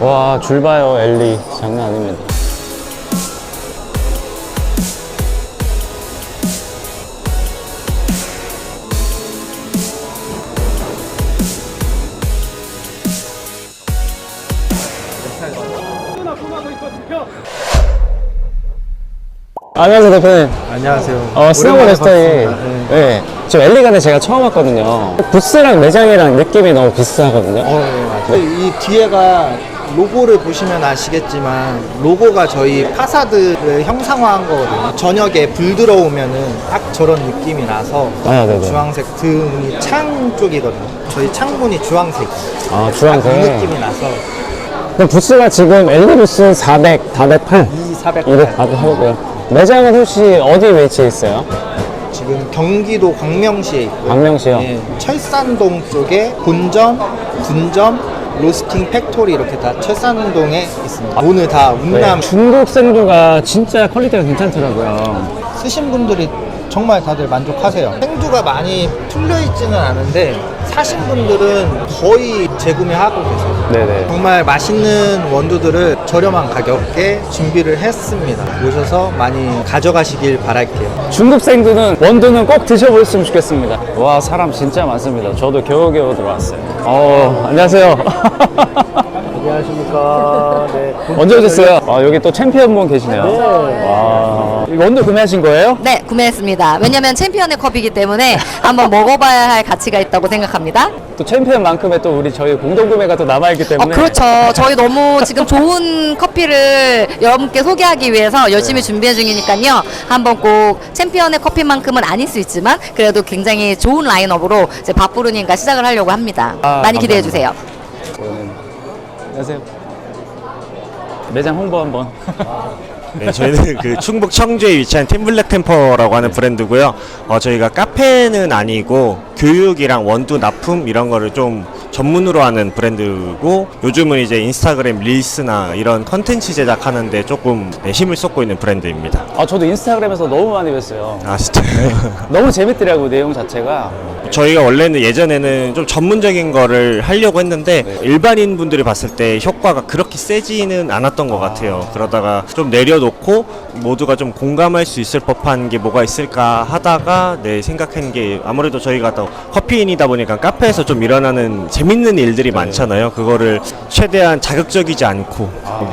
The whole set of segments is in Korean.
와, 줄 봐요, 엘리. 장난 아닙니다. 안녕하세요, 대표님. 안녕하세요. 어, 스노우 오랜만에 레스터에, 봤습니다. 네. 저 엘리가네 제가 처음 왔거든요. 부스랑 매장이랑 느낌이 너무 비슷하거든요. 어, 네, 맞아요. 이 뒤에가 로고를 보시면 아시겠지만 로고가 저희 파사드를 형상화한 거거든요. 저녁에 불 들어오면은 딱 저런 느낌이 나서 아, 네네. 주황색 등이 창 쪽이거든요. 저희 창문이 주황색. 아, 이 주황색. 느낌이 나서 그럼 부스가 지금 엘리 부스 400, 408. 2, 400. 200 가도 하고요. 매장은 혹시 어디 위치해 있어요? 지금 경기도 광명시에 있고요. 광명시요? 예, 철산동 쪽에 본점, 분점, 로스팅 팩토리 이렇게 다 철산동에 있습니다. 오늘 다 운남 네. 중국 생두가 진짜 퀄리티가 괜찮더라고요. 쓰신 분들이 정말 다들 만족하세요. 생두가 많이 풀려 있지는 않은데 사신 분들은 거의 재구매하고 계세요. 네네. 정말 맛있는 원두들을 저렴한 가격에 준비를 했습니다. 오셔서 많이 가져가시길 바랄게요. 중국 생두는 원두는 꼭 드셔보셨으면 좋겠습니다. 와 사람 진짜 많습니다. 저도 겨우겨우 들어왔어요. 어 안녕하세요. 안녕하십니까. 네. 언제 오셨어요? 아 여기 또 챔피언 분 계시네요. 와 이거 원두 구매하신 거예요? 네, 구매했습니다. 왜냐면 챔피언의 컵이기 때문에 한번 먹어봐야 할 가치가 있다고 생각합니다. 또 챔피언만큼의 또 우리 저희 공동 구매가 또 남아있기 어, 때문에. 그렇죠. 저희 너무 지금 좋은 커피를 여러분께 소개하기 위해서 열심히 네. 준비해 중이니까요. 한번 꼭 챔피언의 커피만큼은 아닐 수 있지만 그래도 굉장히 좋은 라인업으로 이제 밥부르님과 시작을 하려고 합니다. 아, 많이 기대해. 주세요. 네. 안녕하세요. 매장 홍보 한번. 네, 저희는 그 충북 청주에 위치한 팀블랙 템퍼라고 하는 브랜드고요. 어, 저희가 카페는 아니고 교육이랑 원두 납품 이런 거를 좀 전문으로 하는 브랜드고 요즘은 이제 인스타그램 릴스나 이런 컨텐츠 제작하는데 조금 네, 힘을 쏟고 있는 브랜드입니다. 아 저도 인스타그램에서 너무 많이 뵀어요. 아 진짜요? 너무 재밌더라고 내용 자체가. 저희가 원래는 예전에는 좀 전문적인 거를 하려고 했는데 일반인 분들이 봤을 때 효과가 그렇게 세지는 않았던 것 같아요. 그러다가 좀 내려놓고 모두가 좀 공감할 수 있을 법한 게 뭐가 있을까 하다가 네 생각한 게 아무래도 저희가 또 커피인이다 보니까 카페에서 좀 일어나는 재밌는 일들이 많잖아요. 그거를 최대한 자극적이지 않고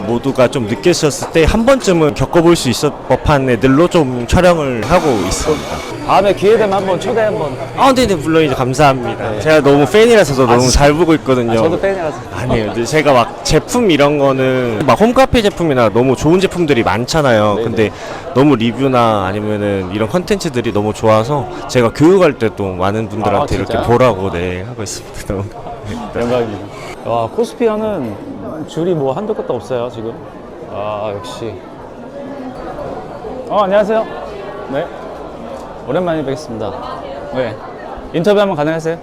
모두가 좀 느꼈었을 때 한 번쯤은 겪어볼 수 있을 법한 애들로 좀 촬영을 하고 있습니다. 다음에 기회 되면 한번 초대 한번. 아, 네네, 물론 이제 감사합니다. 제가 너무 팬이라서 저 너무 잘 보고 있거든요. 아, 저도 팬이라서. 아니에요. 근데 제가 막 제품 이런 거는 막 홈카페 제품이나 너무 좋은 제품들이 많잖아요. 근데 너무 리뷰나 아니면은 이런 컨텐츠들이 너무 좋아서 제가 교육할 때 또 많은 분들한테 아, 이렇게 진짜요? 보라고 네 하고 있습니다. 너무. 영광입니다. 와 코스피어는 줄이 뭐 한도 끝도 없어요 지금. 아 역시. 어 안녕하세요. 네. 오랜만에 뵙겠습니다. 네. 인터뷰 한번 가능하세요?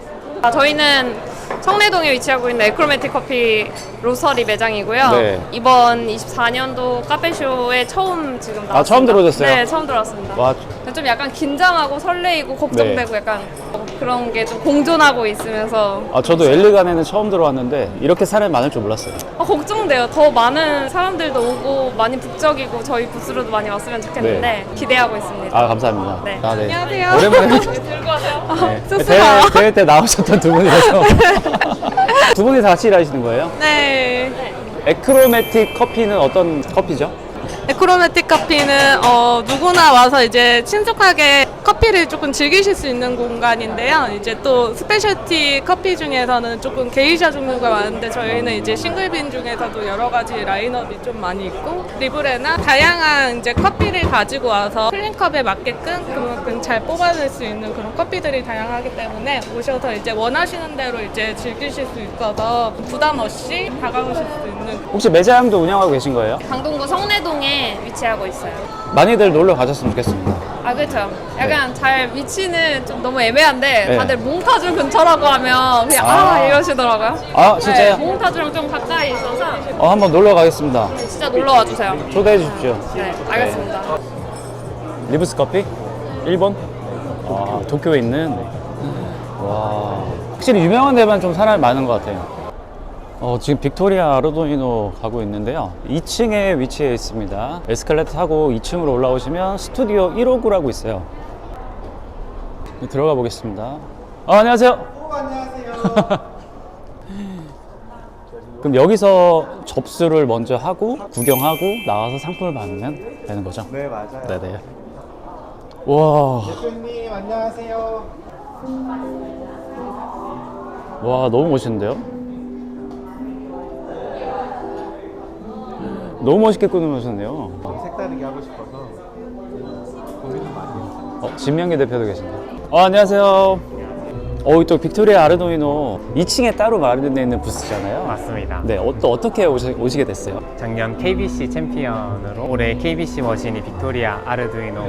아, 저희는 청내동에 위치하고 있는 에크로매틱 커피 로서리 매장이고요. 네. 이번 24년도 카페쇼에 처음 지금 나왔습니다. 아, 처음 들어오셨어요? 네, 처음 들어왔습니다. 와 좀 약간 긴장하고 설레이고 걱정되고 네. 약간 그런 게 좀 공존하고 있으면서 아, 저도 엘리간에는 처음 들어왔는데 이렇게 사람이 많을 줄 몰랐어요. 아, 걱정돼요. 더 많은 사람들도 오고 많이 북적이고 저희 부스로도 많이 왔으면 좋겠는데 기대하고 있습니다. 아 감사합니다. 네. 아, 네. 안녕하세요. 오랜만에 들고 와세요. 네. 쑥스러워. 대회, 대회 때 나오셨던 두 분이라서 두 분이서 같이 일하시는 거예요? 네. 에크로매틱 커피는 어떤 커피죠? 에크로매틱 커피는 어, 누구나 와서 이제 친숙하게 커피를 조금 즐기실 수 있는 공간인데요. 이제 또 스페셜티 커피 중에서는 조금 게이샤 종류가 많은데 저희는 이제 싱글빈 중에서도 여러 가지 라인업이 좀 많이 있고 리브레나 다양한 이제 커피를 가지고 와서 클린컵에 맞게끔 그만큼 잘 뽑아낼 수 있는 그런 커피들이 다양하기 때문에 오셔서 이제 원하시는 대로 이제 즐기실 수 있어서 부담 없이 다가오실 수 있는 혹시 매장도 운영하고 계신 거예요? 강동구 성내동에 위치하고 있어요. 많이들 놀러 가셨으면 좋겠습니다. 아 그렇죠. 약간 잘 위치는 좀 너무 애매한데 네. 다들 몽타주 근처라고 하면 그냥 아, 아. 이러시더라고요. 아 진짜요? 네, 몽타주랑 좀 가까이 있어서 어, 한번 놀러 가겠습니다. 진짜 놀러 와 주세요. 초대해 주십시오. 네, 알겠습니다. 리브스 커피? 일본? 아, 도쿄에 있는. 와. 확실히 유명한 데만 좀 사람이 많은 것 같아요. 어, 지금 빅토리아 아르도이노 가고 있는데요. 2층에 위치해 있습니다. 에스컬레이터 타고 2층으로 올라오시면 스튜디오 1호구라고 있어요. 네, 들어가 보겠습니다. 어, 안녕하세요. 안녕하세요. 그럼 여기서 접수를 먼저 하고 구경하고 나와서 상품을 받으면 되는 거죠? 네 맞아요. 네네. 와, 대표님 안녕하세요. 와 너무 멋있는데요? 너무 멋있게 꾸며놓으셨네요. 색다르게 하고 싶어서 고민을 많이 했어요. 어, 진명기 대표도 계신데요. 어, 안녕하세요. 어, 또 빅토리아 아르도이노 2층에 따로 마련되어 있는 부스잖아요. 맞습니다. 네, 어, 또 어떻게 오시, 오시게 됐어요? 작년 KBC 챔피언으로 올해 KBC 머신이 빅토리아 아르두이노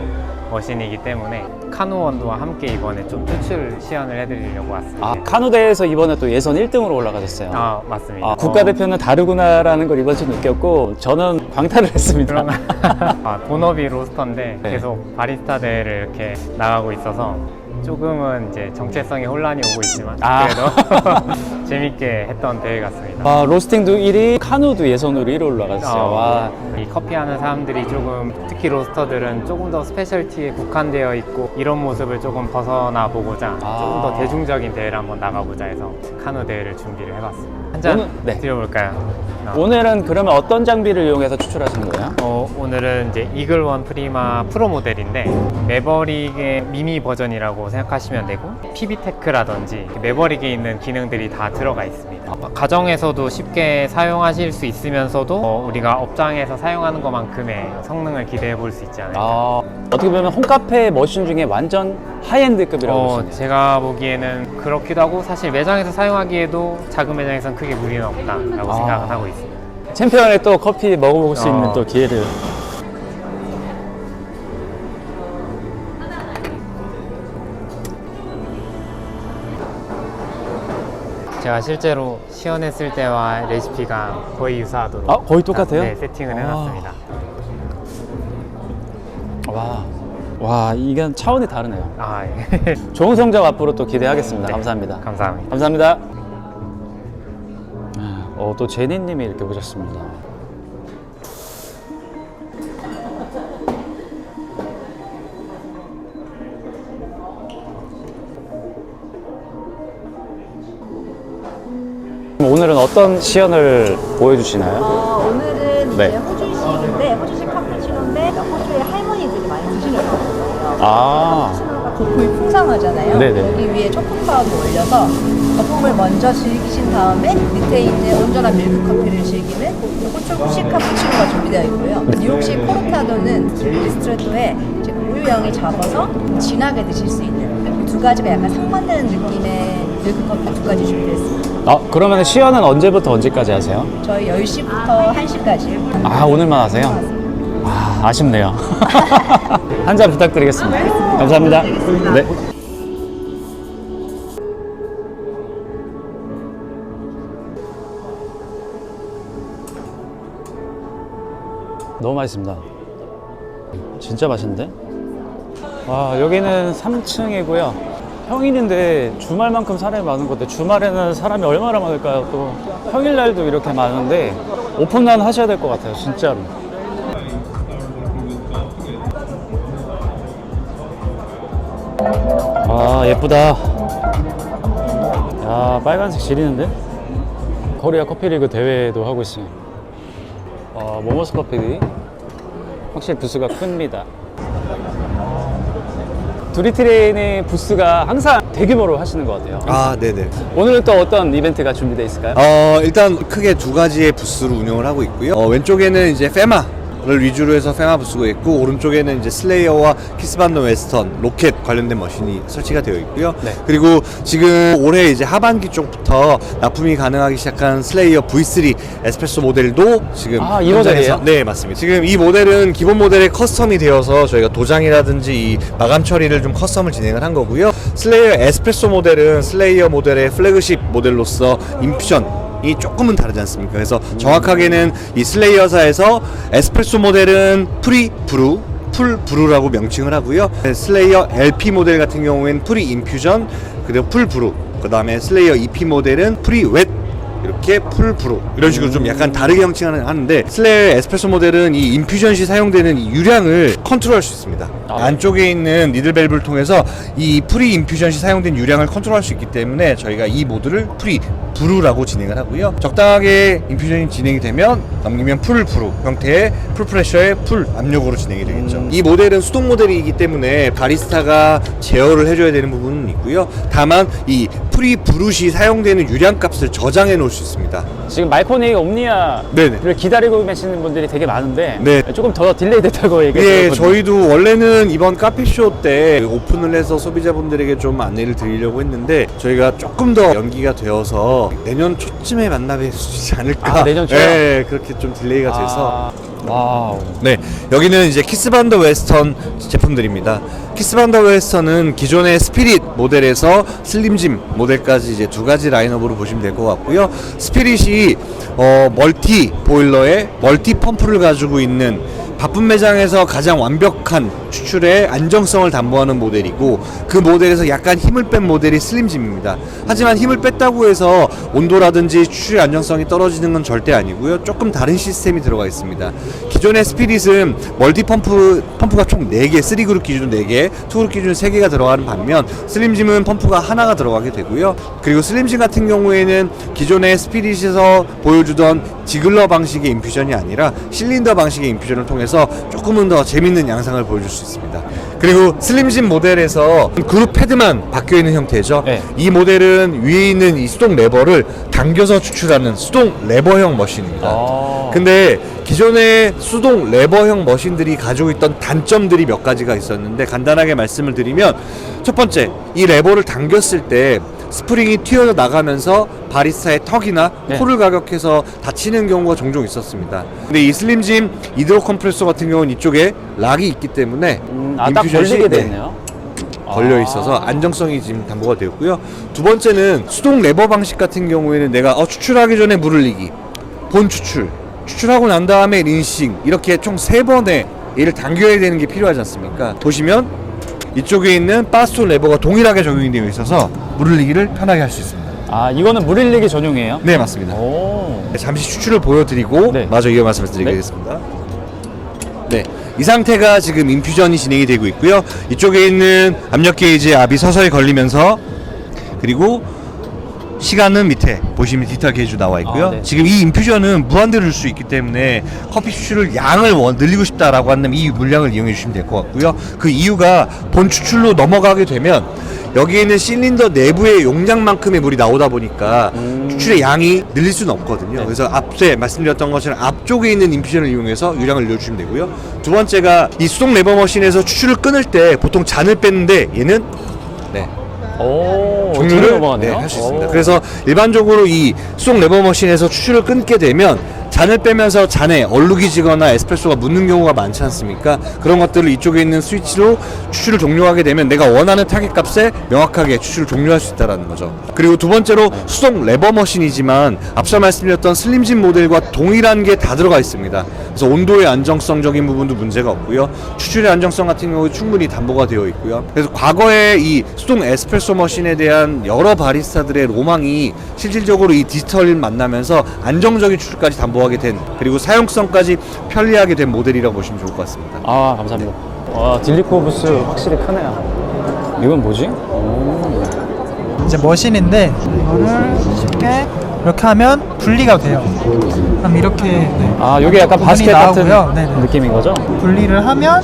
머신이기 때문에 카누 원도와 함께 이번에 좀 추출 시연을 해드리려고 왔습니다. 아, 카누대에서 이번에 또 예선 1등으로 올라가셨어요. 아, 맞습니다. 아, 국가대표는 다르구나라는 걸 이번 주 느꼈고 저는 광탈을 했습니다. 그럼 아, 본업이 로스터인데 네. 계속 바리스타 대회를 이렇게 나가고 있어서 조금은 이제 정체성에 혼란이 오고 있지만 아. 그래도 재밌게 했던 대회 같습니다. 아, 로스팅도 1위, 카누도 예선으로 1위 올라갔어요. 어, 와. 이 커피 하는 사람들이 조금 특히 로스터들은 조금 더 스페셜티에 국한되어 있고 이런 모습을 조금 벗어나 보고자 아. 조금 더 대중적인 대회를 한번 나가보자 해서 카누 대회를 준비를 해봤습니다. 한잔 오늘- 네. 드려볼까요? 어. 오늘은 그러면 어떤 장비를 이용해서 추출하신 거예요? 어, 오늘은 이제 이글원 프리마 프로 모델인데 매버릭의 미니 버전이라고 생각하시면 되고 피비테크라든지 매버릭에 있는 기능들이 다 들어가 있습니다. 가정에서도 쉽게 사용하실 수 있으면서도 어, 우리가 업장에서 사용하는 것만큼의 성능을 기대해 볼 수 있지 않을까. 아, 어떻게 보면 홈카페 머신 중에 완전 하이엔드급이라고 어, 보시네요. 제가 보기에는 그렇기도 하고 사실 매장에서 사용하기에도 작은 매장에선 크게 무리는 없다라고 아. 생각을 하고 있습니다. 챔피언에 또 커피 먹어볼 수 있는 어. 또 기회를. 제가 실제로 시연했을 때와 레시피가 거의 유사하도록 아, 거의 똑같아요? 네, 세팅을 아. 해놨습니다. 와, 와, 이건 차원이 다르네요. 아, 예. 좋은 성적 앞으로 또 기대하겠습니다. 네, 감사합니다. 감사합니다. 감사합니다. 어, 또 제니님이 이렇게 오셨습니다. 오늘은 어떤 시연을 보여주시나요? 어, 오늘은 이제 네. 호주식인데 호주식 카푸치노인데 호주의 할머니들이 많이 드시는 거예요. 아, 카푸치노가 거품이 풍성하잖아요. 네네. 여기 위에 초코 파우더 올려서 거품을 먼저 즐기신 다음에 밑에 이제 온전한 밀크 커피를 즐기는 호주식 카푸치노가 준비되어 있고요. 네. 뉴욕식 포르타도는 리스트레토에 이제 우유향이 잡아서 진하게 드실 수 있는 이두 가지가 약간 상반되는 느낌의 밀크 커피 두 가지 준비했습니다. 아, 그러면 시연은 언제부터 언제까지 하세요? 저희 10시부터 1시까지 아, 오늘만 하세요? 아, 아쉽네요. 한 잔 부탁드리겠습니다. 감사합니다. 네. 너무 맛있습니다. 진짜 맛있는데? 와, 여기는 3층이고요. 평일인데 주말만큼 사람이 많은 건데 주말에는 사람이 얼마나 많을까요? 또 평일날도 이렇게 많은데 오픈런 하셔야 될 것 같아요, 진짜로. 아, 예쁘다. 야, 빨간색 지리는데? 코리아 커피리그 대회도 하고 있어요. 어, 모모스 커피 확실히 부스가 큽니다. 두리트레인의 부스가 항상 대규모로 하시는 것 같아요. 아, 네네. 오늘은 또 어떤 이벤트가 준비되어 있을까요? 어, 일단 크게 두 가지의 부스를 운영을 하고 있고요. 어, 왼쪽에는 이제 페마 를 위주로 해서 페마 부스가 있고, 오른쪽에는 이제 슬레이어와 키스반더 웨스턴, 로켓 관련된 머신이 설치가 되어 있고요. 네. 그리고 지금 올해 이제 하반기 쪽부터 납품이 가능하기 시작한 슬레이어 V3 에스프레소 모델도 지금 아, 이 현장에서- 모델이에요? 네, 맞습니다. 지금 이 모델은 기본 모델에 커스텀이 되어서 저희가 도장이라든지 이 마감 처리를 좀 커스텀을 진행을 한 거고요. 슬레이어 에스프레소 모델은 슬레이어 모델의 플래그십 모델로서 인퓨전 이 조금은 다르지 않습니까? 그래서 정확하게는 이 슬레이어사에서 에스프레소 모델은 프리 브루, 풀 브루라고 명칭을 하고요. 슬레이어 LP 모델 같은 경우에는 프리 인퓨전, 그리고 풀 브루. 그다음에 슬레이어 EP 모델은 프리 웻 이렇게 이렇게 풀 브루 이런 식으로 좀 약간 다르게 형칭하는 하는데 슬레이어 에스프레소 모델은 이 인퓨전 시 사용되는 이 유량을 컨트롤할 수 있습니다. 아. 안쪽에 있는 니들 밸브를 통해서 이 프리 인퓨전 시 사용된 유량을 컨트롤할 수 있기 때문에 저희가 이 모드를 프리 브루라고 진행을 하고요. 적당하게 인퓨전이 진행이 되면 넘기면 풀 브루 형태의 풀 프레셔의 풀 압력으로 진행이 되겠죠. 이 모델은 수동 모델이기 때문에 바리스타가 제어를 해줘야 되는 부분은 있고요. 다만 이 프리 브루시 사용되는 유량 값을 저장해 놓을 수 있습니다. 지금 말코니 옴니아를 네네. 기다리고 계시는 분들이 되게 많은데 네. 조금 더 딜레이 됐다고 예, 얘기했거든요. 저희도 원래는 이번 카페쇼 때 오픈을 해서 소비자분들에게 좀 안내를 드리려고 했는데 저희가 조금 더 연기가 되어서 내년 초쯤에 만나 뵐 수 있지 않을까. 아, 내년 초요? 예, 그렇게 좀 딜레이가 돼서. 아, 와우. 네, 여기는 이제 키스반더 웨스턴 제품들입니다. 키스반더 웨스턴은 기존의 스피릿 모델에서 슬림짐 모델까지 이제 두 가지 라인업으로 보시면 될 것 같고요. 스피릿이 어, 멀티 보일러에 멀티 펌프를 가지고 있는 바쁜 매장에서 가장 완벽한 추출의 안정성을 담보하는 모델이고 그 모델에서 약간 힘을 뺀 모델이 슬림짐입니다. 하지만 힘을 뺐다고 해서 온도라든지 추출의 안정성이 떨어지는 건 절대 아니고요. 조금 다른 시스템이 들어가 있습니다. 기존의 스피릿은 멀티 펌프 펌프가 총 4개, 3그룹 기준 4개, 2그룹 기준 3개가 들어가는 반면 슬림짐은 펌프가 하나가 들어가게 되고요. 그리고 슬림짐 같은 경우에는 기존의 스피릿에서 보여주던 지글러 방식의 인퓨전이 아니라 실린더 방식의 인퓨전을 통해서 조금은 더 재밌는 양상을 보여줄 수 있습니다. 그리고 슬림짐 모델에서 그룹 패드만 바뀌어 있는 형태죠. 네. 이 모델은 위에 있는 이 수동 레버를 당겨서 추출하는 수동 레버형 머신입니다. 아. 근데 기존의 수동 레버형 머신들이 가지고 있던 단점들이 몇 가지가 있었는데 간단하게 말씀을 드리면 첫 번째 이 레버를 당겼을 때 스프링이 튀어 나가면서 바리스타의 턱이나 네. 코를 가격해서 다치는 경우가 종종 있었습니다. 근데 이 슬림짐 이드로 컴프레서 같은 경우는 이쪽에 락이 있기 때문에 음, 아, 딱 인퓨전 시- 걸리게 네, 돼 있네요. 걸려 있어서 안정성이 지금 담보가 되었고요. 두 번째는 수동 레버 방식 같은 경우에는 내가 어, 추출하기 전에 물을 리기, 본 추출, 추출하고 난 다음에 린싱 이렇게 총 세 번의 얘를 당겨야 되는 게 필요하지 않습니까? 보시면 이쪽에 있는 바스 레버가 동일하게 적용이 되어 있어서 물을 리기를 편하게 할 수 있습니다. 아, 이거는 물일리기 전용이에요? 네 맞습니다. 오. 네, 잠시 추출을 보여드리고 네. 마저 이어 말씀을 드리겠습니다. 네, 이 상태가 지금 인퓨전이 진행이 되고 있고요. 이쪽에 있는 압력 게이지에 압이 서서히 걸리면서 그리고 시간은 밑에 보시면 디지털 게이지 나와 있고요. 아, 네. 지금 이 인퓨전은 무한대로 줄 수 있기 때문에 커피 추출을 양을 원- 늘리고 싶다라고 한다면 이 물량을 이용해 주시면 될 것 같고요. 그 이유가 본 추출로 넘어가게 되면 여기에 있는 실린더 내부의 용량만큼의 물이 나오다 보니까 음. 추출의 양이 늘릴 수는 없거든요. 네. 그래서 앞에 말씀드렸던 것처럼 앞쪽에 있는 인퓨전을 이용해서 유량을 늘려주시면 되고요. 두 번째가 이 수동 레버 머신에서 추출을 끊을 때 보통 잔을 뺐는데 얘는 네, 오. 종류를 뒤로 넘어가네요. 네, 할 수 있습니다. 오. 그래서 일반적으로 이 수동 레버 머신에서 추출을 끊게 되면 잔을 빼면서 잔에 얼룩이 지거나 에스프레소가 묻는 경우가 많지 않습니까? 그런 것들을 이쪽에 있는 스위치로 추출을 종료하게 되면 내가 원하는 타겟 값에 명확하게 추출을 종료할 수 있다는 거죠. 그리고 두 번째로 수동 레버 머신이지만 앞서 말씀드렸던 슬림진 모델과 동일한 게 다 들어가 있습니다. 그래서 온도의 안정성적인 부분도 문제가 없고요. 추출의 안정성 같은 경우 충분히 담보가 되어 있고요. 그래서 과거에 이 수동 에스프레소 머신에 대한 여러 바리스타들의 로망이 실질적으로 이 디지털을 만나면서 안정적인 추출까지 담보 하게 된 그리고 사용성까지 편리하게 된 모델이라고 보시면 좋을 것 같습니다. 아, 감사합니다. 와, 딜리코 부스 확실히 크네요. 이건 뭐지? 오. 이제 머신인데 이거를 쉽게 이렇게 하면 분리가 돼요. 그럼 이렇게 네, 아, 여기 약간 바스켓 같은 나오고요. 네네. 느낌인 거죠? 분리를 하면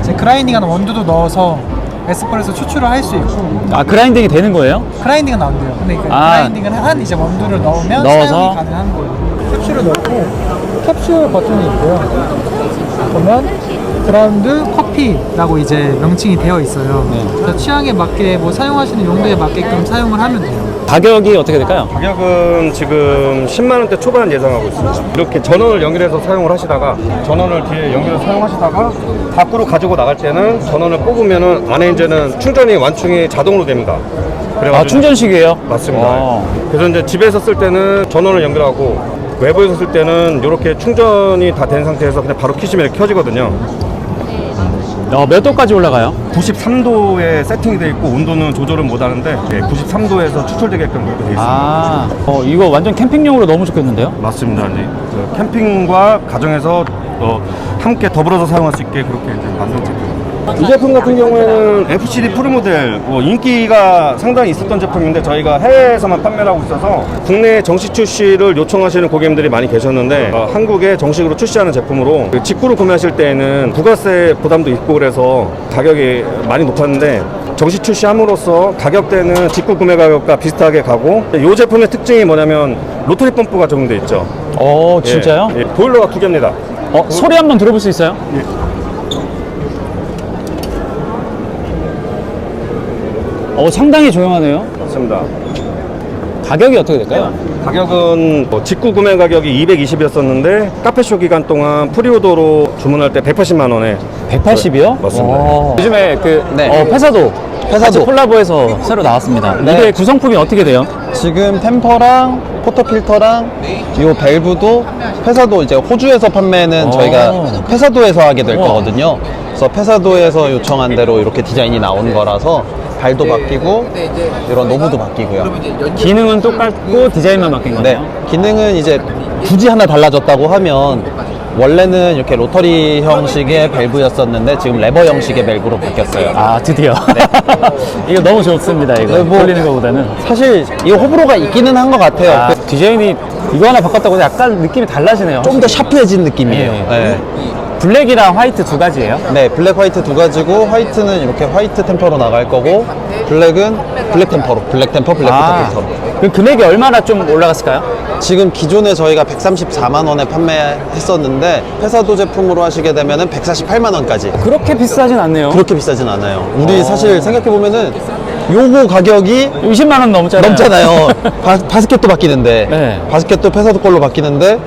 이제 그라인딩하는 원두도 넣어서 에스프레소 추출을 할 수 있고 아, 그라인딩이 되는 거예요? 그라인딩은 안 돼요. 근데 그 아. 그라인딩을 한 이제 원두를 넣으면 넣어서? 사용이 가능한 거예요. 캡슐을 넣고 캡슐 버튼이 있고요. 보면 그라운드 커피라고 이제 명칭이 되어 있어요. 네. 그래서 취향에 맞게 뭐 사용하시는 용도에 맞게끔 사용을 하면 돼요. 가격이 어떻게 될까요? 가격은 지금 10만 원대 초반 예상하고 있습니다. 이렇게 전원을 연결해서 사용을 하시다가 전원을 뒤에 연결해서 사용하시다가 밖으로 가지고 나갈 때는 전원을 뽑으면은 안에 이제는 충전이 완충이 자동으로 됩니다. 그래가지고 아, 충전식이에요? 맞습니다. 어. 그래서 이제 집에서 쓸 때는 전원을 연결하고 외부에서 쓸 때는 이렇게 충전이 다 된 상태에서 그냥 바로 키시면 켜지거든요. 야, 몇 도까지 올라가요? 93도에 세팅이 되어 있고 온도는 조절은 못 하는데 93도에서 추출되게끔 그렇게 되어 있습니다. 아, 어, 이거 완전 캠핑용으로 너무 좋겠는데요? 맞습니다. 이제 그 캠핑과 가정에서 어, 함께 더불어서 사용할 수 있게 그렇게 이제 만든 제품. 이 제품 같은 경우에는 FCD 프리모델 뭐 인기가 상당히 있었던 제품인데 저희가 해외에서만 판매를 하고 있어서 국내 정식 출시를 요청하시는 고객님들이 많이 계셨는데 어, 한국에 정식으로 출시하는 제품으로 그 직구로 구매하실 때에는 부가세 부담도 있고 그래서 가격이 많이 높았는데 정식 출시함으로써 가격대는 직구 구매 가격과 비슷하게 가고 이 제품의 특징이 뭐냐면 로터리 펌프가 적용돼 있죠. 어, 진짜요? 예, 예, 보일러가 두 개입니다. 어, 소리 한번 들어볼 수 있어요? 어, 상당히 조용하네요. 맞습니다. 가격이 어떻게 될까요? 가격은 뭐 직구 구매 가격이 220이었었는데 카페쇼 기간 동안 프리오더로 주문할 때 180만 원에 180이요? 맞습니다. 요즘에 그 어, 회사도 회사도 콜라보해서 새로 나왔습니다. 네. 이게 구성품이 어떻게 돼요? 지금 템퍼랑 포터필터랑 이 밸브도 페사도 이제 호주에서 판매는 어. 저희가 페사도에서 하게 될. 거거든요. 그래서 페사도에서 요청한 대로 이렇게 디자인이 나온 거라서 발도 바뀌고 이런 노브도 바뀌고요. 기능은 똑같고 디자인만 바뀐 네, 거네요. 기능은 이제 굳이 하나 달라졌다고 하면 원래는 이렇게 로터리 형식의 밸브였었는데 지금 레버 형식의 밸브로 바뀌었어요. 아 드디어 이거 너무 좋습니다 이거 네, 뭐- 돌리는 거보다는 사실 이 호불호가 있기는 한 것 같아요. 아, 디자인이 이거 하나 바꿨다고 해서 약간 느낌이 달라지네요 좀 더 샤프해진 느낌이에요. 네. 네. 블랙이랑 화이트 두 가지예요? 네, 블랙 화이트 두 가지고 화이트는 이렇게 화이트 템퍼로 나갈 거고 블랙은 블랙 템퍼로 블랙 템퍼 블랙 아, 포터필터로 그 금액이 얼마나 좀 올라갔을까요? 지금 기존에 저희가 134만 원에 판매했었는데 회사도 제품으로 하시게 되면은 148만 원까지. 그렇게 비싸진 않네요. 그렇게 비싸진 않아요. 우리 사실 생각해 보면은 요거 가격이 20만 원 넘잖아요. 넘잖아요. 바, 바스켓도 바뀌는데 네. 바스켓도 회사도 걸로 바뀌는데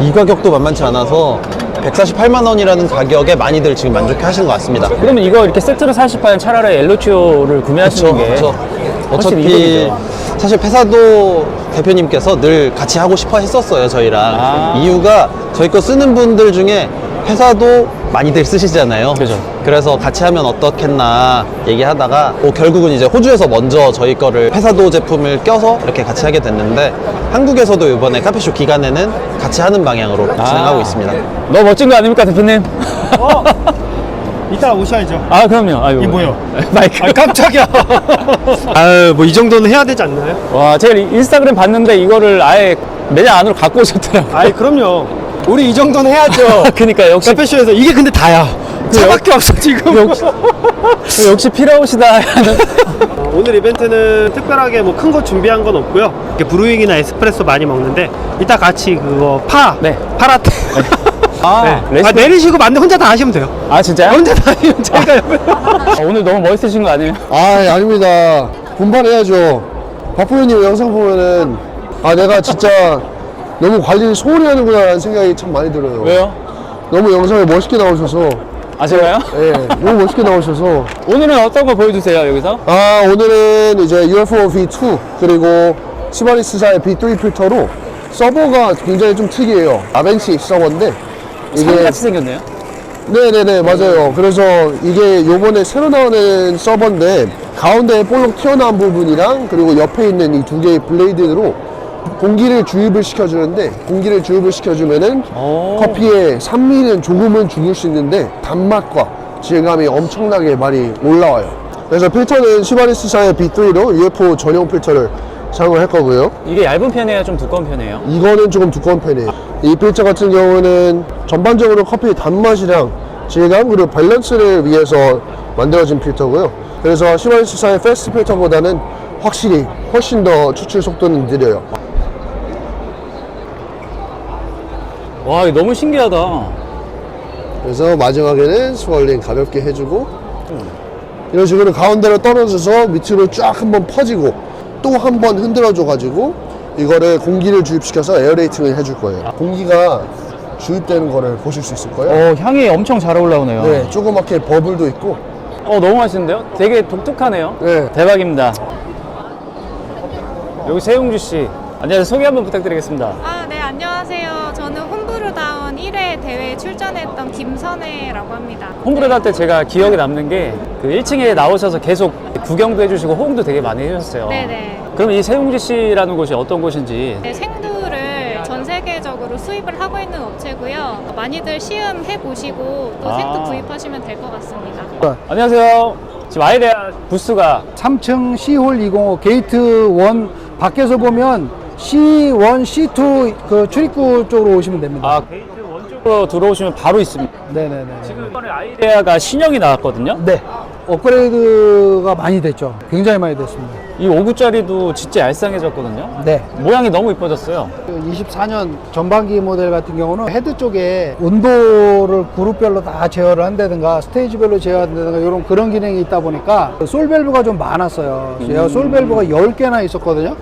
이 가격도 만만치 않아서 148만 원이라는 가격에 많이들 지금 만족해 하시는 것 같습니다 그러면 이거 이렇게 세트로 사실 바엔 차라리 엘로치오를 구매하시는 게 그렇죠. 훨씬 어차피 이득이죠. 사실 페사도 대표님께서 늘 같이 하고 싶어 했었어요 저희랑 아. 이유가 저희 거 쓰는 분들 중에 페사도 많이들 쓰시잖아요 그죠. 그래서 같이 하면 어떻겠나 얘기하다가 뭐 결국은 이제 호주에서 먼저 저희 거를 페사도 제품을 껴서 이렇게 같이 하게 됐는데 한국에서도 이번에 카페쇼 기간에는 같이 하는 방향으로 진행하고 있습니다 너무 멋진 거 아닙니까 대표님? 이따 오셔야죠. 아 그럼요 아유 이게 뭐요? 마이크 아 깜짝이야. 아유 뭐 이 정도는 해야 되지 않나요? 와 제가 인스타그램 봤는데 이거를 아예 매장 안으로 갖고 오셨더라고요 아이 그럼요. 우리 이 정도는 해야죠. 그러니까 역시 카페쇼에서 이게 근데 다야. 차밖에 없어 지금. 역시, 역시 필요하시다 오늘 이벤트는 특별하게 뭐 큰 거 준비한 건 없고요. 이렇게 브루잉이나 에스프레소 많이 먹는데 이따 같이 그거 파 네. 파라테. 아, 네. 레시피- 아, 내리시고 만들 혼자 다 하시면 돼요. 아 진짜요? 혼자 다 하시면 제가 옆에. 아, 오늘 너무 멋있으신 거 아니에요? 아 아닙니다 분발해야죠 박보현님 영상 보면은 아 내가 진짜 너무 관리를 소홀히 하는구나 라는 생각이 참 많이 들어요 왜요? 너무 영상에 멋있게 나오셔서 아 제가요? 예 너무 멋있게 나오셔서. 오늘은 어떤 거 보여주세요 여기서? 아 오늘은 이제 UFO V2 그리고 시바리스사의 B3 필터로 서버가 굉장히 좀 특이해요. 아벤시 서버인데 산 같이 생겼네요. 네네네 맞아요. 그래서 이게 요번에 새로 나오는 서버인데 가운데에 볼록 튀어나온 부분이랑 그리고 옆에 있는 이 두 개의 블레이드로 공기를 주입을 시켜주는데 공기를 주입을 시켜주면은 오. 커피의 산미는 조금은 죽을 수 있는데 단맛과 질감이 엄청나게 많이 올라와요 그래서 필터는 시바리스사의 B3로 UFO 전용 필터를 사용을 할 거고요 이게 얇은 편이에요 좀 두꺼운 편이에요? 이거는 조금 두꺼운 편이에요. 이 필터 같은 경우는 전반적으로 커피의 단맛이랑 질감 그리고 밸런스를 위해서 만들어진 필터고요. 그래서 시바리스사의 패스트 필터보다는 확실히 훨씬 더 추출 속도는 느려요. 와 이거 너무 신기하다 그래서 마지막에는 스월링 가볍게 해주고 이런 식으로 가운데로 떨어져서 밑으로 쫙 한번 퍼지고 또 한 번 흔들어줘 가지고 이거를 공기를 주입시켜서 에어레이팅을 해줄 거예요. 공기가 주입되는 거를 보실 수 있을 거예요. 어 향이 엄청 잘 올라오네요 네, 조그맣게 버블도 있고. 어 너무 맛있는데요? 되게 독특하네요 네. 대박입니다 여기 세용주 씨 안녕하세요 소개 한번 부탁드리겠습니다 1회 대회에 출전했던 김선혜라고 합니다. 홈브레다 때 제가 기억에 남는 게 그 1층에 나오셔서 계속 구경도 해주시고 호응도 되게 많이 해주셨어요. 네네. 그럼 이 세웅지 씨라는 곳이 어떤 곳인지 네, 생두를 전 세계적으로 수입을 하고 있는 업체고요. 많이들 시음해 보시고 또 아. 생두 구입하시면 될 것 같습니다. 안녕하세요. 지금 아이데아 부스가 3층 C홀 205 게이트 1 밖에서 보면 C1, C2 그 출입구 쪽으로 오시면 됩니다. 아 쪽으로 들어오시면 바로 있습니다. 네네네. 지금 이번에 아이데아가 신형이 나왔거든요. 네. 업그레이드가 많이 됐죠. 굉장히 많이 됐습니다. 이 5구짜리도 진짜 얄쌍해졌거든요. 네. 모양이 너무 이뻐졌어요. 24년 전반기 모델 같은 경우는 헤드 쪽에 온도를 그룹별로 다 제어를 한다든가 스테이지별로 제어한다든가 이런 그런 기능이 있다 보니까 솔밸브가 좀 많았어요. 제가 솔밸브가 10개나 있었거든요.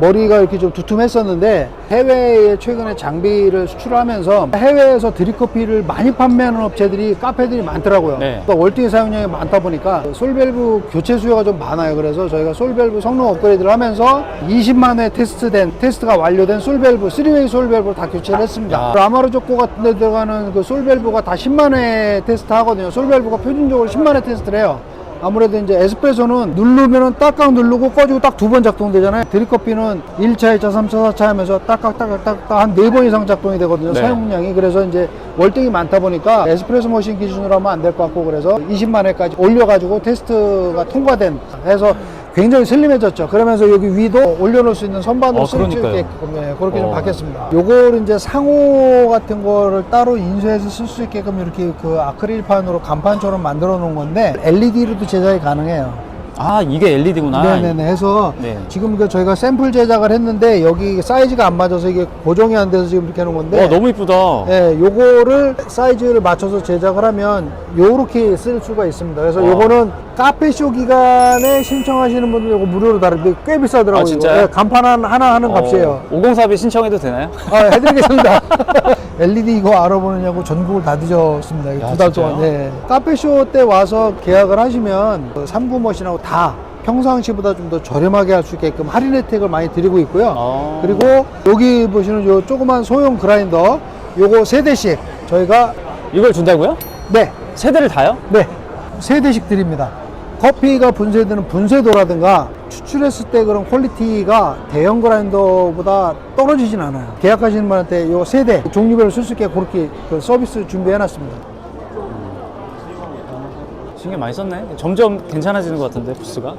머리가 이렇게 좀 두툼했었는데 해외에 최근에 장비를 수출하면서 해외에서 드립커피를 많이 판매하는 업체들이 카페들이 많더라고요. 네. 또 월등히 사용량이 많다 보니까 솔밸브 교체 수요가 좀 많아요. 그래서 저희가 솔밸브 성능 업그레이드를 하면서 20만 회 테스트된 테스트가 완료된 솔밸브 3웨이 솔밸브를 다 교체를 했습니다. 아마르 조코 같은 데 들어가는 그 솔밸브가 다 10만 회 테스트 하거든요. 솔밸브가 표준적으로 10만 회 테스트를 해요. 아무래도 이제 에스프레소는 누르면은 딱딱 누르고 꺼지고 딱 두 번 작동되잖아요. 드립커피는 1차, 2차, 3차, 4차 하면서 딱딱 딱딱 딱딱 한 네 번 이상 작동이 되거든요. 네. 사용량이. 그래서 이제 월등히 많다 보니까 에스프레소 머신 기준으로 하면 안 될 것 같고 그래서 20만 회까지 올려가지고 테스트가 통과된 해서 굉장히 슬림해졌죠. 그러면서 여기 위도 올려놓을 수 있는 선반으로 어, 쓸수 그러니까요. 있게끔 예, 그렇게 좀 어. 바뀌었습니다. 요걸 이제 상호 같은 거를 따로 인쇄해서 쓸 수 있게끔 이렇게 그 아크릴판으로 간판처럼 만들어 놓은 건데 LED로도 제작이 가능해요. 아 이게 LED구나. 네네네 해서 네. 지금 그 저희가 샘플 제작을 했는데 여기 사이즈가 안 맞아서 이게 고정이 안 돼서 지금 이렇게 해놓은 건데 어 너무 이쁘다. 예, 요거를 사이즈를 맞춰서 제작을 하면 요렇게 쓸 수가 있습니다. 그래서 와. 요거는 카페쇼 기간에 신청하시는 분들 요거 무료로 다른데 꽤 비싸더라고요. 아, 진짜요? 예, 간판 하나, 하는 값이에요. 504비 신청해도 되나요? 아, 해드리겠습니다. LED 이거 알아보느냐고 전국을 다 뒤졌습니다. 야, 두 달? 동안. 네. 카페쇼 때 와서 계약을 하시면 그 삼구 머신하고 다 평상시보다 좀 더 저렴하게 할 수 있게끔 할인 혜택을 많이 드리고 있고요. 아. 그리고 여기 보시는 요 조그만 소형 그라인더 요거 세 대씩 저희가 이걸 준다고요? 네. 세 대를 다요? 네. 세 대씩 드립니다. 커피가 분쇄되는 분쇄도라든가 추출했을 때 그런 퀄리티가 대형 그라인더보다 떨어지진 않아요. 계약하시는 분한테 요 세대 종류별로 쓸 수 있게 그렇게 그 서비스 준비해 놨습니다. 신경 많이 썼네. 점점 괜찮아지는 것 같은데 부스가.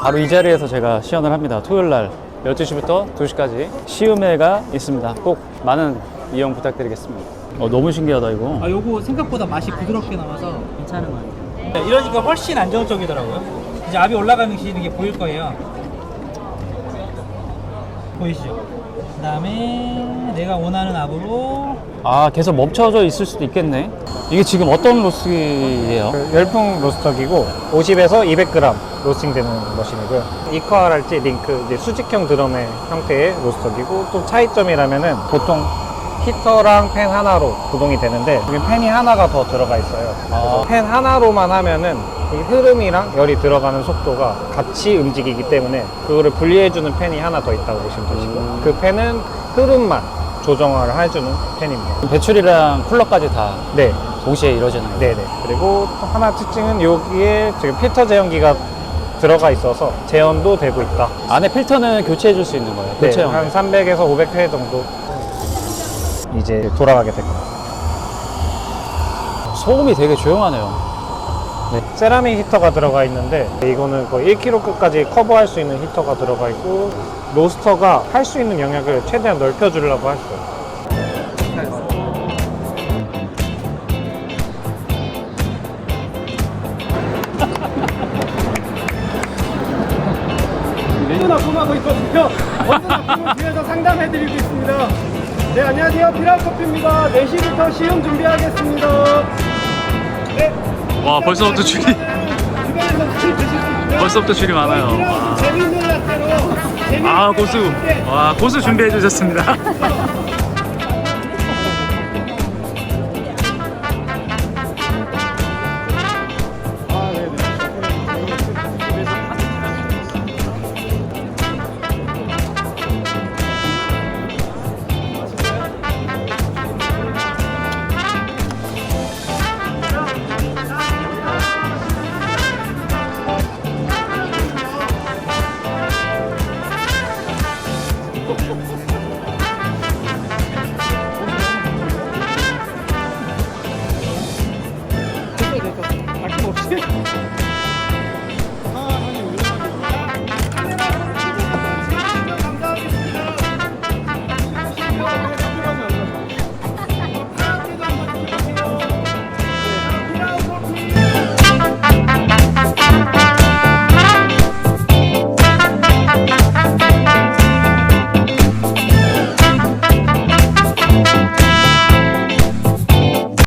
바로 이 자리에서 제가 시연을 합니다. 토요일 날 12시부터 2시까지 시음회가 있습니다. 꼭 많은 이용 부탁드리겠습니다. 어, 너무 신기하다 이거. 아, 요거 생각보다 맛이 부드럽게 나와서 괜찮은 것 같아요. 네, 이러니까 훨씬 안정적이더라고요. 이제 압이 올라가는 게 보일 거예요. 보이시죠? 그 다음에 내가 원하는 압으로 아 계속 멈춰져 있을 수도 있겠네. 이게 지금 어떤 로스기예요? 열풍 로스터기고 50에서 200g 로스팅되는 머신이고요. 이퀄할지 링크 이제 수직형 드럼의 형태의 로스터기고 또 차이점이라면은 보통 히터랑 팬 하나로 구동이 되는데 여기 팬이 하나가 더 들어가 있어요. 그래서 팬 하나로만 하면은 이 흐름이랑 열이 들어가는 속도가 같이 움직이기 때문에 그거를 분리해주는 팬이 하나 더 있다고 보시면 되시고 그 팬은 흐름만 조정을 해주는 팬입니다. 배출이랑 쿨러까지 다 네. 동시에 이루어지나요? 네네. 그리고 또 하나 특징은 여기에 지금 필터 제어기가 들어가 있어서 제어도 되고 있다. 안에 필터는 교체해 줄 수 있는 거예요. 네, 교체형. 한 300에서 500회 정도 이제 돌아가게 될 겁니다. 소음이 되게 조용하네요. 네, 세라믹 히터가 들어가 있는데 이거는 거의 1kg까지 커버할 수 있는 히터가 들어가 있고 로스터가 할 수 있는 영역을 최대한 넓혀주려고 했어요. 원두 납품하고 있거든요. 원두 납품은 뒤에서 상담해드리고 있습니다. 네, 안녕하세요. 피라커피입니다. 4시부터 시음 준비하겠습니다. 네. 와 벌써부터 줄이 주변에서 술 드실 수 있고요. 벌써부터 줄이 많아요. 피라커피 재밌는 라떼로 재밌는 아 고수 와 고수 준비해 주셨습니다.